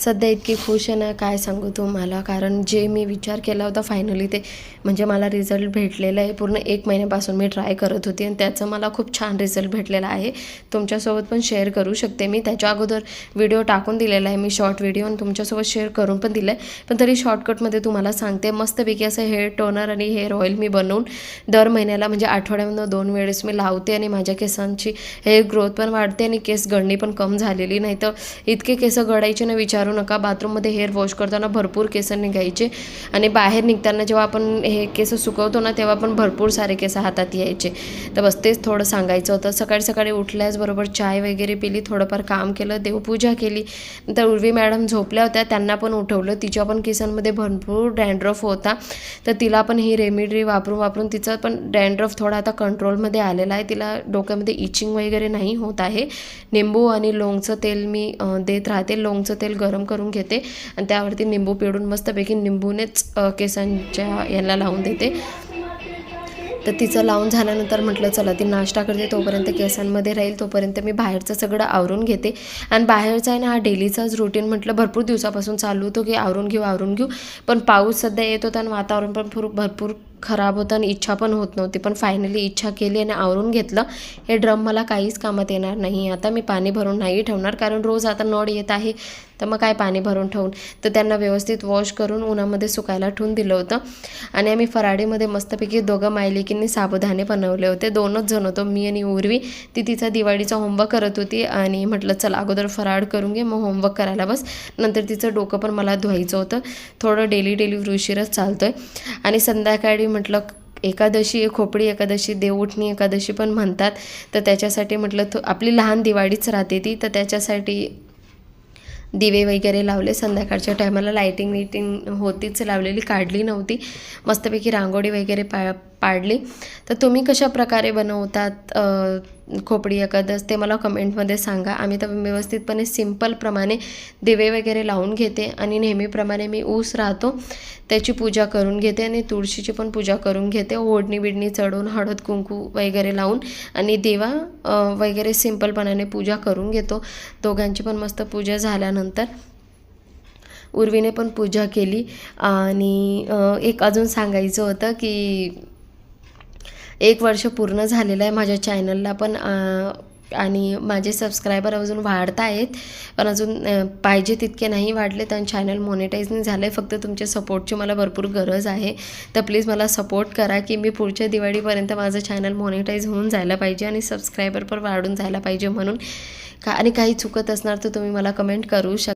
सध्या इतकी खुश आहे ना काय सांगू तुम्हाला? कारण जे मी विचार केला होता फायनली ते म्हणजे मला रिझल्ट भेटलेला आहे. पूर्ण एक महिन्यापासून मी ट्राय करत होती आणि त्याचं मला खूप छान रिझल्ट भेटलेला आहे. तुमच्यासोबत पण शेअर करू शकते मी. त्याच्या अगोदर व्हिडिओ टाकून दिलेला आहे. मी शॉर्ट व्हिडिओ आणि तुमच्यासोबत शेअर करून पण दिलं आहे पण तरी शॉर्टकटमध्ये तुम्हाला सांगते मस्तपैकी असं हेअर टोनर आणि हेअर ऑइल मी बनवून दर महिन्याला म्हणजे आठवड्यामधून दोन वेळेस मी लावते आणि माझ्या केसांची हेअर ग्रोथ पण वाढते आणि केस गळणी पण कम झालेली. नाही तर इतके केस गळायचे ना करू नका. बाथरूममध्ये हेअर वॉश करताना भरपूर केस निघायचे. आणि बाहेर निघताना जेव्हा आपण हे केस सुकवतो ना तेव्हा पण भरपूर सारे केस हातात यायचे. तर बस तेच थोडं सांगायचं होतं. सकाळी सकाळी उठल्याच बरोबर चाय वगैरे पिली थोडंफार काम केलं देवपूजा केली. नंतर उर्वी मॅडम झोपल्या होत्या. त्यांना पण उठवलं. तिच्या पण केसांमध्ये भरपूर डँड्रफ होता. तर तिला पण ही रेमेडी वापरून वापरून तिचं पण डँड्रफ थोडा आता कंट्रोलमध्ये आलेला आहे. तिला डोक्यामध्ये इचिंग वगैरे नाही होत आहे. निंबू आणि लोंगचं तेल मी देत राहते. लोंगचं तेल गरम करून घेते. आणि त्यावरती निंबू पिळून मस्तपैकी निंबूनेच केसांच्या याला लावून देते. तर तिचं लावून झाल्यानंतर म्हटलं चला ती नाश्ता करते तोपर्यंत केसांमध्ये राहील तोपर्यंत मी बाहेरचं सगळं आवरून घेते. आणि बाहेरचा आहे ना हा डेलीचाच रुटीन म्हटलं भरपूर दिवसापासून चालू होतो की आवरून घेऊ आवरून घेऊ. पण पाऊस सध्या येत होता आणि वातावरण पण भरपूर खराब होतं आणि इच्छा पण होत नव्हती. पण फायनली इच्छा केली आणि आवरून घेतलं. हे ड्रम मला काहीच कामात येणार नाही. आता मी पाणी भरून नाही ठेवणार कारण रोज आता नळ येत आहे. तर मग काय पाणी भरून ठेवून? तर त्यांना व्यवस्थित वॉश करून उन्हामध्ये सुकायला ठेवून दिलं होतं. आणि आम्ही फराडीमध्ये मस्तपैकी दोघं मायलिकींनी साबुदाणे बनवले होते. दोनच जण होतो मी आणि उर्वी. ती तिचा दिवाळीचा होमवर्क करत होती आणि म्हटलं चल अगोदर फराळ करून घे मग होमवर्क करायला बस. नंतर तिचं डोकं पण मला धुवायचं होतं. थोडं डेली डेली उशीरच चालतो आहे आणि संध्याकाळी म्हटलं एकादशी खोपडी एकादशी देवउठणी एकादशी पण म्हणतात. तर त्याच्यासाठी म्हटलं थो आपली लहान दिवाळीच राहते ती तर त्याच्यासाठी दिवे वगैरे लावले. संध्याकाळच्या टायमाला लाईटिंग विटिंग होतीच लावलेली काढली नव्हती. मस्तपैकी रांगोळी वगैरे पा पाडली. तर तुम्ही कशा प्रकारे बनवतात खोपडी एकादस ते मला कमेंटमध्ये सांगा. आम्ही तर व्यवस्थितपणे सिम्पलप्रमाणे दिवे वगैरे लावून घेते आणि नेहमीप्रमाणे मी ऊस राहतो त्याची पूजा करून घेते आणि तुळशीची पण पूजा करून घेते. ओढणी बिडणी चढवून हळद कुंकू वगैरे लावून आणि देवा वगैरे सिम्पलपणाने पूजा करून घेतो. दोघांची पण मस्त पूजा झाल्यानंतर उर्वीने पण पूजा केली. आणि एक अजून सांगायचं होतं की एक वर्ष पूर्ण झालेलं आहे माझ्या चॅनलला पण आणि माझे सबस्क्रायबर अजून वाढत आहेत. पण अजून पाहिजे तितके नाही वाढले तर चॅनल मोनिटाईज नाही झालं आहे फक्त तुमच्या सपोर्टची मला भरपूर गरज आहे. तर प्लीज मला सपोर्ट करा की मी पुढच्या दिवाळीपर्यंत माझं चॅनल मोनिटाईज होऊन जायला पाहिजे आणि सबस्क्रायबर पण वाढून जायला पाहिजे म्हणून. का आणि काही चुकत असणार तर तुम्ही मला कमेंट करू शक